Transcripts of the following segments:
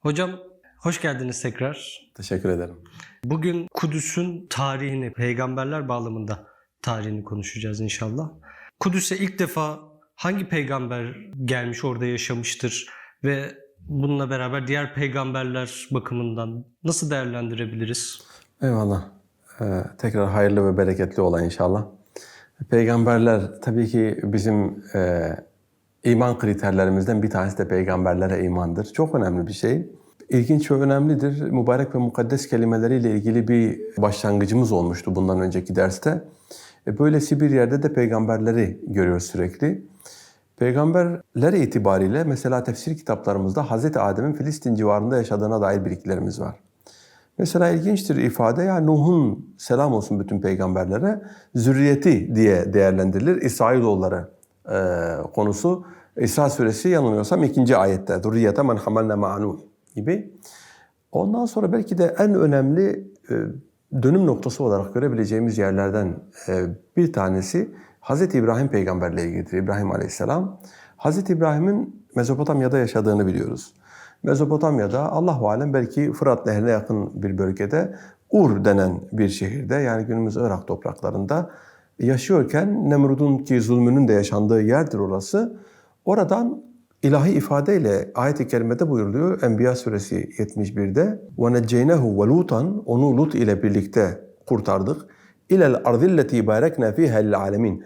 Hocam hoş geldiniz tekrar. Teşekkür ederim. Bugün Kudüs'ün tarihini, peygamberler bağlamında tarihini konuşacağız inşallah. Kudüs'e ilk defa hangi peygamber gelmiş orada yaşamıştır ve bununla beraber diğer peygamberler bakımından nasıl değerlendirebiliriz? Eyvallah. Ee, tekrar hayırlı ve bereketli ola inşallah. Peygamberler tabii ki bizim e, iman kriterlerimizden bir tanesi de peygamberlere imandır. Çok önemli bir şey. İlginç ve önemlidir. Mübarek ve mukaddes kelimeleriyle ilgili bir başlangıcımız olmuştu bundan önceki derste. E, Böylesi bir yerde de peygamberleri görüyoruz sürekli. Peygamberler itibariyle mesela tefsir kitaplarımızda Hz. Adem'in Filistin civarında yaşadığına dair bilgilerimiz var. Mesela ilginçtir ifade ya Nuh'un selam olsun bütün peygamberlere zürriyeti diye değerlendirilir. İsrailoğulları e, konusu İsra suresi yanılmıyorsam ikinci ayette. Zürriyete men hamalne ma'nuh gibi. Ondan sonra belki de en önemli e, dönüm noktası olarak görebileceğimiz yerlerden e, bir tanesi Hz. İbrahim peygamberle ilgilidir. İbrahim aleyhisselam. Hz. İbrahim'in Mezopotamya'da yaşadığını biliyoruz. Mezopotamya'da Allah alem belki Fırat Nehri'ne yakın bir bölgede Ur denen bir şehirde yani günümüz Irak topraklarında yaşıyorken Nemrud'un ki zulmünün de yaşandığı yerdir orası. Oradan ilahi ifadeyle ayet-i kerimede buyuruluyor Enbiya suresi 71'de وَنَجَّيْنَهُ وَلُوتًا Onu Lut ile birlikte kurtardık. İlel ardilleti barekna fiha lil alemin.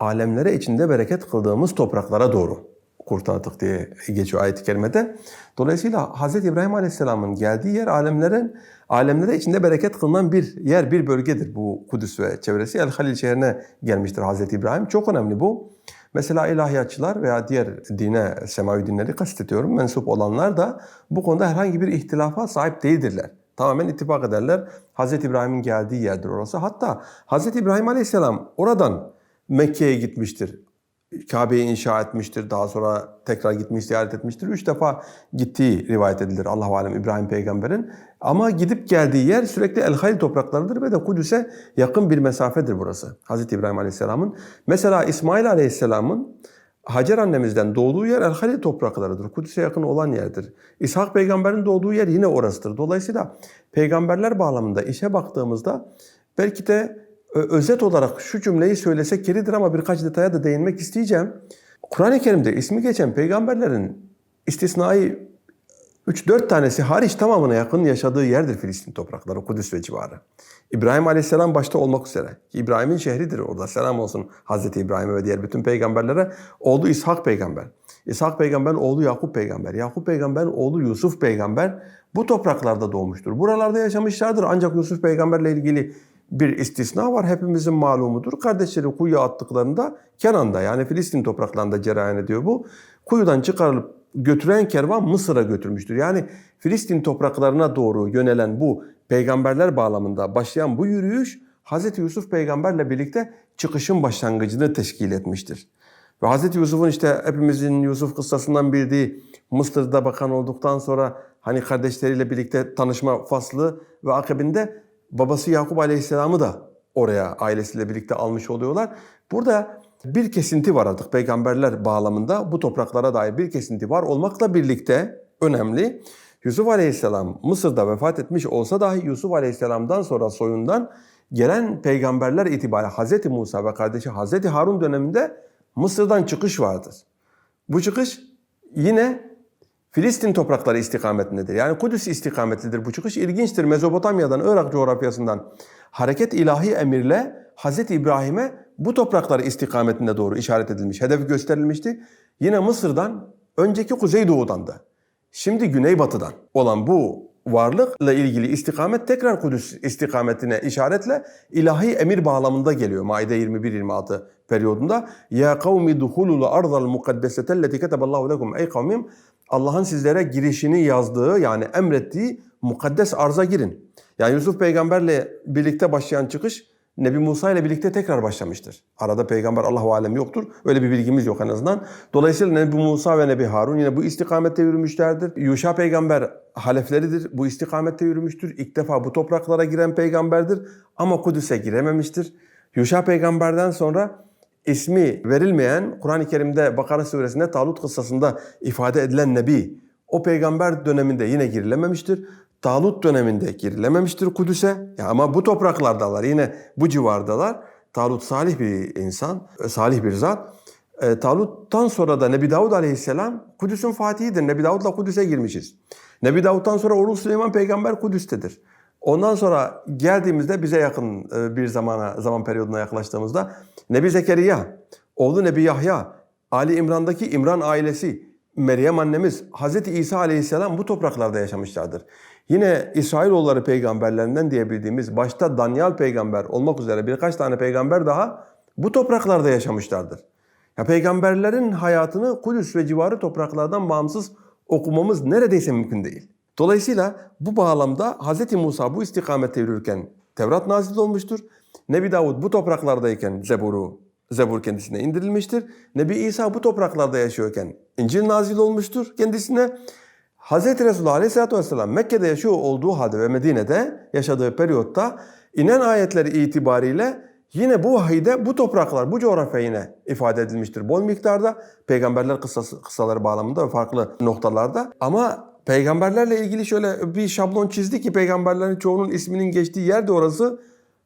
Alemlere içinde bereket kıldığımız topraklara doğru kurtardık diye geçiyor ayet-i kerimede. Dolayısıyla Hz. İbrahim Aleyhisselam'ın geldiği yer alemlerin alemlere içinde bereket kılınan bir yer, bir bölgedir bu Kudüs ve çevresi. El Halil şehrine gelmiştir Hz. İbrahim. Çok önemli bu. Mesela ilahiyatçılar veya diğer dine, semavi dinleri kastediyorum, mensup olanlar da bu konuda herhangi bir ihtilafa sahip değildirler. Tamamen ittifak ederler. Hz. İbrahim'in geldiği yerdir orası. Hatta Hz. İbrahim Aleyhisselam oradan Mekke'ye gitmiştir. Kabe'yi inşa etmiştir. Daha sonra tekrar gitmiş, ziyaret etmiştir. Üç defa gittiği rivayet edilir Allah alem İbrahim peygamberin. Ama gidip geldiği yer sürekli El Halil topraklarıdır ve de Kudüs'e yakın bir mesafedir burası. Hazreti İbrahim Aleyhisselam'ın. Mesela İsmail Aleyhisselam'ın Hacer annemizden doğduğu yer El Halil topraklarıdır. Kudüs'e yakın olan yerdir. İshak peygamberin doğduğu yer yine orasıdır. Dolayısıyla peygamberler bağlamında işe baktığımızda belki de özet olarak şu cümleyi söylesek yeridir ama birkaç detaya da değinmek isteyeceğim. Kur'an-ı Kerim'de ismi geçen peygamberlerin istisnai 3-4 tanesi hariç tamamına yakın yaşadığı yerdir Filistin toprakları, Kudüs ve civarı. İbrahim Aleyhisselam başta olmak üzere. İbrahim'in şehridir orada. Selam olsun Hazreti İbrahim'e ve diğer bütün peygamberlere. Oğlu İshak peygamber. İshak peygamberin oğlu Yakup peygamber. Yakup peygamberin oğlu Yusuf peygamber bu topraklarda doğmuştur. Buralarda yaşamışlardır ancak Yusuf peygamberle ilgili bir istisna var. Hepimizin malumudur. Kardeşleri kuyuya attıklarında Kenan'da yani Filistin topraklarında cereyan ediyor bu. Kuyudan çıkarılıp götüren kervan Mısır'a götürmüştür. Yani Filistin topraklarına doğru yönelen bu peygamberler bağlamında başlayan bu yürüyüş Hz. Yusuf peygamberle birlikte çıkışın başlangıcını teşkil etmiştir. Ve Hz. Yusuf'un işte hepimizin Yusuf kıssasından bildiği Mısır'da bakan olduktan sonra hani kardeşleriyle birlikte tanışma faslı ve akabinde babası Yakup Aleyhisselam'ı da oraya ailesiyle birlikte almış oluyorlar. Burada bir kesinti var artık peygamberler bağlamında bu topraklara dair bir kesinti var olmakla birlikte önemli. Yusuf Aleyhisselam Mısır'da vefat etmiş olsa dahi Yusuf Aleyhisselam'dan sonra soyundan gelen peygamberler itibariyle Hz. Musa ve kardeşi Hz. Harun döneminde Mısır'dan çıkış vardır. Bu çıkış yine Filistin toprakları istikametindedir. Yani Kudüs istikametlidir bu çıkış. İlginçtir. Mezopotamya'dan, Irak coğrafyasından hareket ilahi emirle Hz. İbrahim'e bu toprakları istikametine doğru işaret edilmiş, hedefi gösterilmişti. Yine Mısır'dan, önceki Kuzeydoğu'dan da, şimdi Güneybatı'dan olan bu varlıkla ilgili istikamet tekrar Kudüs istikametine işaretle ilahi emir bağlamında geliyor. Maide 21-26 periyodunda. Ya kavmi duhulul ardal mukaddesetelleti keteballahu lekum ey kavmim Allah'ın sizlere girişini yazdığı yani emrettiği mukaddes arza girin. Yani Yusuf peygamberle birlikte başlayan çıkış Nebi Musa ile birlikte tekrar başlamıştır. Arada peygamber Allahu alem yoktur. Öyle bir bilgimiz yok en azından. Dolayısıyla Nebi Musa ve Nebi Harun yine bu istikamette yürümüşlerdir. Yuşa peygamber halefleridir. Bu istikamette yürümüştür. İlk defa bu topraklara giren peygamberdir. Ama Kudüs'e girememiştir. Yuşa peygamberden sonra ismi verilmeyen Kur'an-ı Kerim'de Bakara suresinde Talut kıssasında ifade edilen Nebi O peygamber döneminde yine girilememiştir. Talut döneminde girilememiştir Kudüs'e. Ya ama bu topraklardalar, yine bu civardalar. Talut salih bir insan, e, salih bir zat. E, Talut'tan sonra da Nebi Davud Aleyhisselam Kudüs'ün fatihidir. Nebi Davud'la Kudüs'e girmişiz. Nebi Davud'dan sonra oğlu Süleyman peygamber Kudüs'tedir. Ondan sonra geldiğimizde bize yakın e, bir zamana zaman periyoduna yaklaştığımızda Nebi Zekeriya, oğlu Nebi Yahya, Ali İmran'daki İmran ailesi, Meryem annemiz, Hazreti İsa Aleyhisselam bu topraklarda yaşamışlardır. Yine İsrailoğulları peygamberlerinden diyebildiğimiz başta Danyal peygamber olmak üzere birkaç tane peygamber daha bu topraklarda yaşamışlardır. Ya peygamberlerin hayatını Kudüs ve civarı topraklardan bağımsız okumamız neredeyse mümkün değil. Dolayısıyla bu bağlamda Hz. Musa bu istikamette yürürken Tevrat nazil olmuştur. Nebi Davud bu topraklardayken Zebur'u, Zebur kendisine indirilmiştir. Nebi İsa bu topraklarda yaşıyorken İncil nazil olmuştur kendisine. Hz. Resulullah Aleyhisselatü Vesselam Mekke'de yaşıyor olduğu halde ve Medine'de yaşadığı periyotta inen ayetleri itibariyle yine bu vahide bu topraklar, bu coğrafya yine ifade edilmiştir. Bol miktarda peygamberler kıssası, kıssaları bağlamında ve farklı noktalarda. Ama peygamberlerle ilgili şöyle bir şablon çizdi ki peygamberlerin çoğunun isminin geçtiği yer de orası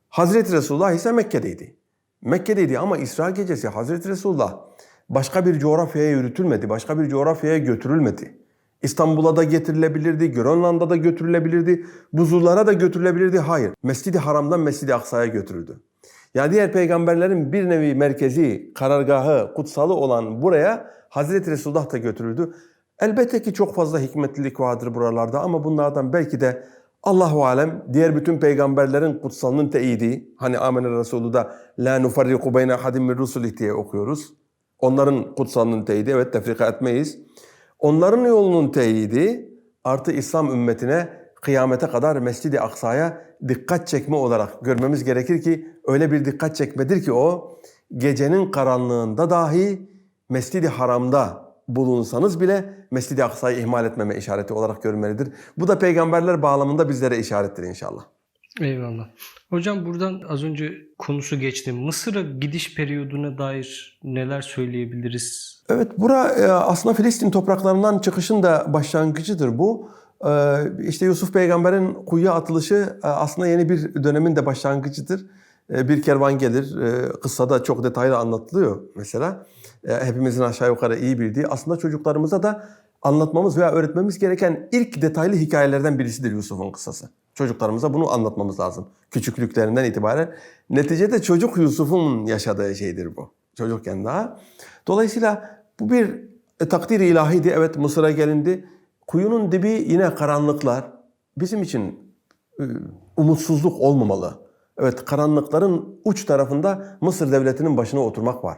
Hazreti Resulullah ise Mekke'deydi. Mekke'deydi ama İsra gecesi Hazreti Resulullah başka bir coğrafyaya yürütülmedi, başka bir coğrafyaya götürülmedi. İstanbul'a da getirilebilirdi, Grönland'a da götürülebilirdi, buzullara da götürülebilirdi. Hayır, Mescid-i Haram'dan Mescid-i Aksa'ya götürüldü. Yani diğer peygamberlerin bir nevi merkezi, karargahı, kutsalı olan buraya Hazreti Resulullah da götürüldü. Elbette ki çok fazla hikmetlilik vardır buralarda ama bunlardan belki de Allahu alem diğer bütün peygamberlerin kutsalının teyidi. Hani Amener Resulü da la nufarriku beyne hadim min rusulih diye okuyoruz. Onların kutsalının teyidi evet tefrika etmeyiz. Onların yolunun teyidi artı İslam ümmetine kıyamete kadar Mescid-i Aksa'ya dikkat çekme olarak görmemiz gerekir ki öyle bir dikkat çekmedir ki o gecenin karanlığında dahi Mescid-i Haram'da bulunsanız bile Mescid-i Aksa'yı ihmal etmeme işareti olarak görülmelidir. Bu da peygamberler bağlamında bizlere işarettir inşallah. Eyvallah. Hocam buradan az önce konusu geçti. Mısır'a gidiş periyoduna dair neler söyleyebiliriz? Evet, bura e, aslında Filistin topraklarından çıkışın da başlangıcıdır bu. E, İşte Yusuf peygamberin kuyuya atılışı e, aslında yeni bir dönemin de başlangıcıdır. E, Bir kervan gelir, e, kıssada çok detaylı anlatılıyor mesela. E, Hepimizin aşağı yukarı iyi bildiği. Aslında çocuklarımıza da anlatmamız veya öğretmemiz gereken ilk detaylı hikayelerden birisidir Yusuf'un kıssası. Çocuklarımıza bunu anlatmamız lazım. Küçüklüklerinden itibaren. Neticede çocuk Yusuf'un yaşadığı şeydir bu. Çocukken daha. Dolayısıyla bu bir takdir ilahiydi. Evet Mısır'a gelindi. Kuyunun dibi yine karanlıklar. Bizim için umutsuzluk olmamalı. Evet karanlıkların uç tarafında Mısır devletinin başına oturmak var.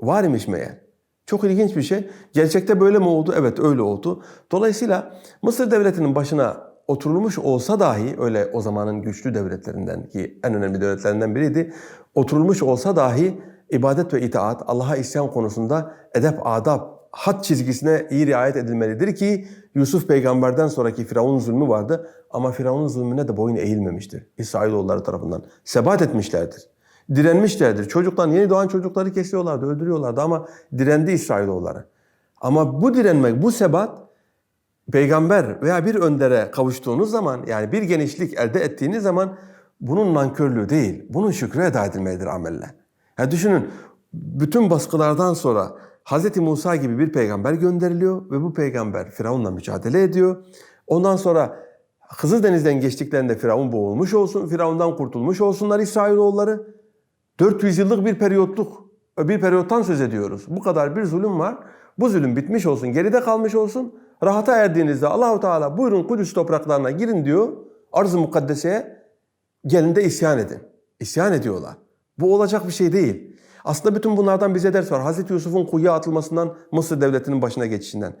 Var imiş meğer. Çok ilginç bir şey. Gerçekte böyle mi oldu? Evet öyle oldu. Dolayısıyla Mısır devletinin başına oturulmuş olsa dahi öyle o zamanın güçlü devletlerinden ki en önemli devletlerinden biriydi. Oturulmuş olsa dahi ibadet ve itaat, Allah'a isyan konusunda edep, adab, hat çizgisine iyi riayet edilmelidir ki Yusuf peygamberden sonraki Firavun zulmü vardı ama Firavun'un zulmüne de boyun eğilmemiştir. İsrailoğulları tarafından. Sebat etmişlerdir. Direnmişlerdir. Çocuklar, yeni doğan çocukları kesiyorlardı, öldürüyorlardı ama direndi İsrailoğulları. Ama bu direnmek, bu sebat peygamber veya bir öndere kavuştuğunuz zaman yani bir genişlik elde ettiğiniz zaman bunun nankörlüğü değil, bunun şükrü eda edilmelidir amelle. Yani düşünün bütün baskılardan sonra Hz. Musa gibi bir peygamber gönderiliyor ve bu peygamber Firavun'la mücadele ediyor. Ondan sonra Kızıldeniz'den geçtiklerinde Firavun boğulmuş olsun, Firavun'dan kurtulmuş olsunlar İsrailoğulları. 400 yıllık bir periyotluk, bir periyottan söz ediyoruz. Bu kadar bir zulüm var. Bu zulüm bitmiş olsun, geride kalmış olsun. Rahata erdiğinizde Allahu Teala buyurun Kudüs topraklarına girin diyor. Arz-ı mukaddeseye gelin de isyan edin. İsyan ediyorlar. Bu olacak bir şey değil. Aslında bütün bunlardan bize ders var. Hazreti Yusuf'un kuyuya atılmasından Mısır devletinin başına geçişinden.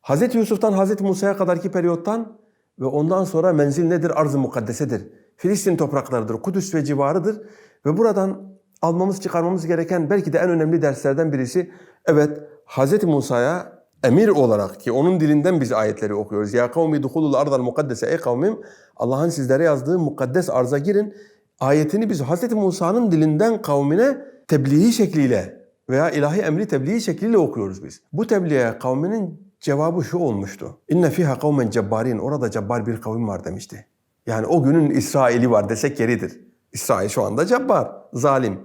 Hazreti Yusuf'tan Hazreti Musa'ya kadarki periyottan ve ondan sonra menzil nedir? Arz-ı mukaddesedir. Filistin topraklarıdır, Kudüs ve civarıdır. Ve buradan almamız, çıkarmamız gereken belki de en önemli derslerden birisi evet Hazreti Musa'ya emir olarak ki onun dilinden biz ayetleri okuyoruz. Ya kavmi duhulul ardal mukaddese ey kavmim Allah'ın sizlere yazdığı mukaddes arza girin. Ayetini biz Hazreti Musa'nın dilinden kavmine tebliği şekliyle veya ilahi emri tebliği şekliyle okuyoruz biz. Bu tebliğe kavminin Cevabı şu olmuştu. İnne fiha kavmen cebbarin. Orada cebbar bir kavim var demişti. Yani o günün İsrail'i var desek yeridir. İsrail şu anda cebbar, zalim.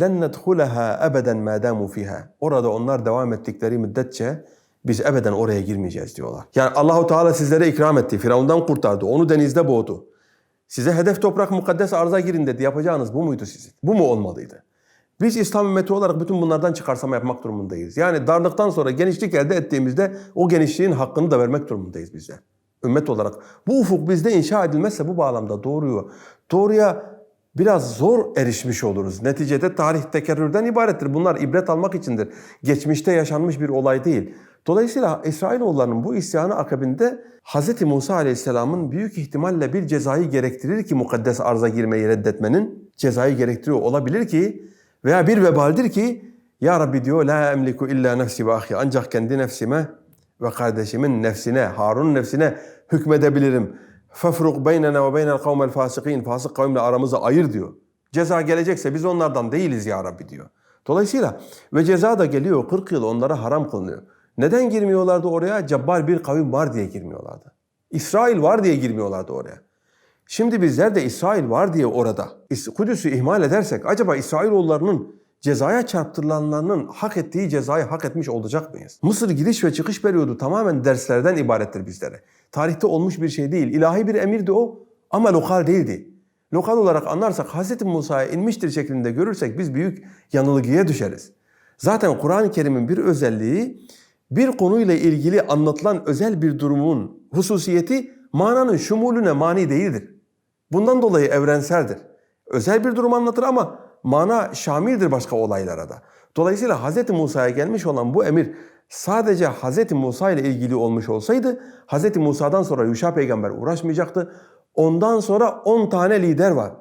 Len nedhuleha ebeden ma damu fiha. Orada onlar devam ettikleri müddetçe biz ebeden oraya girmeyeceğiz diyorlar. Yani Allahu Teala sizlere ikram etti. Firavundan kurtardı. Onu denizde boğdu. Size hedef toprak mukaddes arza girin dedi. Yapacağınız bu muydu sizin? Bu mu olmalıydı? Biz İslam ümmeti olarak bütün bunlardan çıkarsama yapmak durumundayız. Yani darlıktan sonra genişlik elde ettiğimizde o genişliğin hakkını da vermek durumundayız bizler. Ümmet olarak. Bu ufuk bizde inşa edilmezse bu bağlamda doğruyu, doğruya biraz zor erişmiş oluruz. Neticede tarih tekerrürden ibarettir. Bunlar ibret almak içindir. Geçmişte yaşanmış bir olay değil. Dolayısıyla İsrailoğullarının bu isyanı akabinde Hz. Musa Aleyhisselam'ın büyük ihtimalle bir cezayı gerektirir ki mukaddes arza girmeyi reddetmenin cezayı gerektiriyor olabilir ki veya bir vebaldir ki Ya Rabbi diyor la emliku illa nefsi ve ahi ancak kendi nefsime ve kardeşimin nefsine, Harun'un nefsine hükmedebilirim. Fefruk beynena ve beynel kavmel fasikin. Fasık kavimle aramızı ayır diyor. Ceza gelecekse biz onlardan değiliz ya Rabbi diyor. Dolayısıyla ve ceza da geliyor 40 yıl onlara haram kılınıyor. Neden girmiyorlardı oraya? Cabbar bir kavim var diye girmiyorlardı. İsrail var diye girmiyorlardı oraya. Şimdi bizler de İsrail var diye orada Kudüs'ü ihmal edersek acaba İsrailoğullarının cezaya çarptırılanlarının hak ettiği cezayı hak etmiş olacak mıyız? Mısır giriş ve çıkış periyodu tamamen derslerden ibarettir bizlere. Tarihte olmuş bir şey değil. İlahi bir emirdi o ama lokal değildi. Lokal olarak anlarsak Hz. Musa'ya inmiştir şeklinde görürsek biz büyük yanılgıya düşeriz. Zaten Kur'an-ı Kerim'in bir özelliği bir konuyla ilgili anlatılan özel bir durumun hususiyeti mananın şumulüne mani değildir. Bundan dolayı evrenseldir. Özel bir durum anlatır ama mana şamildir başka olaylara da. Dolayısıyla Hz. Musa'ya gelmiş olan bu emir sadece Hz. Musa ile ilgili olmuş olsaydı Hz. Musa'dan sonra Yuşa peygamber uğraşmayacaktı. Ondan sonra 10 tane lider var.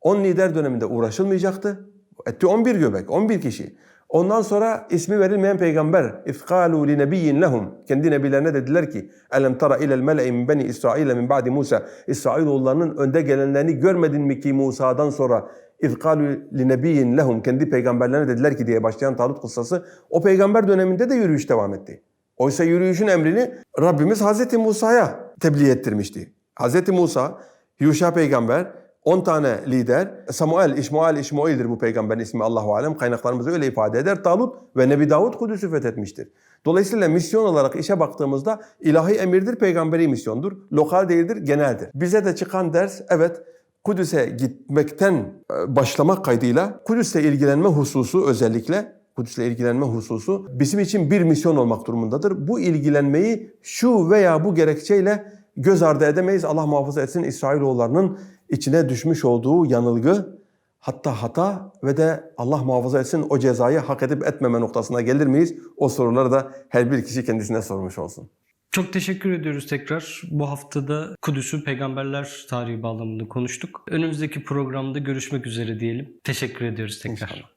10 lider döneminde uğraşılmayacaktı. Etti 11 göbek, 11 kişi. Ondan sonra ismi verilmeyen peygamber İfkalu li nebiyyin lehum kendi nebilerine dediler ki elem tara ilel mele'i min beni İsrail min ba'di Musa İsrailoğullarının önde gelenlerini görmedin mi ki Musa'dan sonra İfkalu li nebiyyin lehum kendi peygamberlerine dediler ki diye başlayan Talut kıssası o peygamber döneminde de yürüyüş devam etti. Oysa yürüyüşün emrini Rabbimiz Hazreti Musa'ya tebliğ ettirmişti. Hazreti Musa, Yuşa peygamber, 10 tane lider, Samuel, İşmael, İşmail'dir bu peygamberin ismi Allahu alem. Kaynaklarımız öyle ifade eder. Talut ve Nebi Davud Kudüs'ü fethetmiştir. Dolayısıyla misyon olarak işe baktığımızda ilahi emirdir, peygamberi misyondur. Lokal değildir, geneldir. Bize de çıkan ders evet Kudüs'e gitmekten e, başlamak kaydıyla Kudüs'le ilgilenme hususu özellikle Kudüs'le ilgilenme hususu bizim için bir misyon olmak durumundadır. Bu ilgilenmeyi şu veya bu gerekçeyle göz ardı edemeyiz. Allah muhafaza etsin İsrailoğullarının içine düşmüş olduğu yanılgı hatta hata ve de Allah muhafaza etsin o cezayı hak edip etmeme noktasına gelir miyiz? O soruları da her bir kişi kendisine sormuş olsun. Çok teşekkür ediyoruz tekrar. Bu haftada Kudüs'ün peygamberler tarihi bağlamında konuştuk. Önümüzdeki programda görüşmek üzere diyelim. Teşekkür ediyoruz tekrar. İnşallah.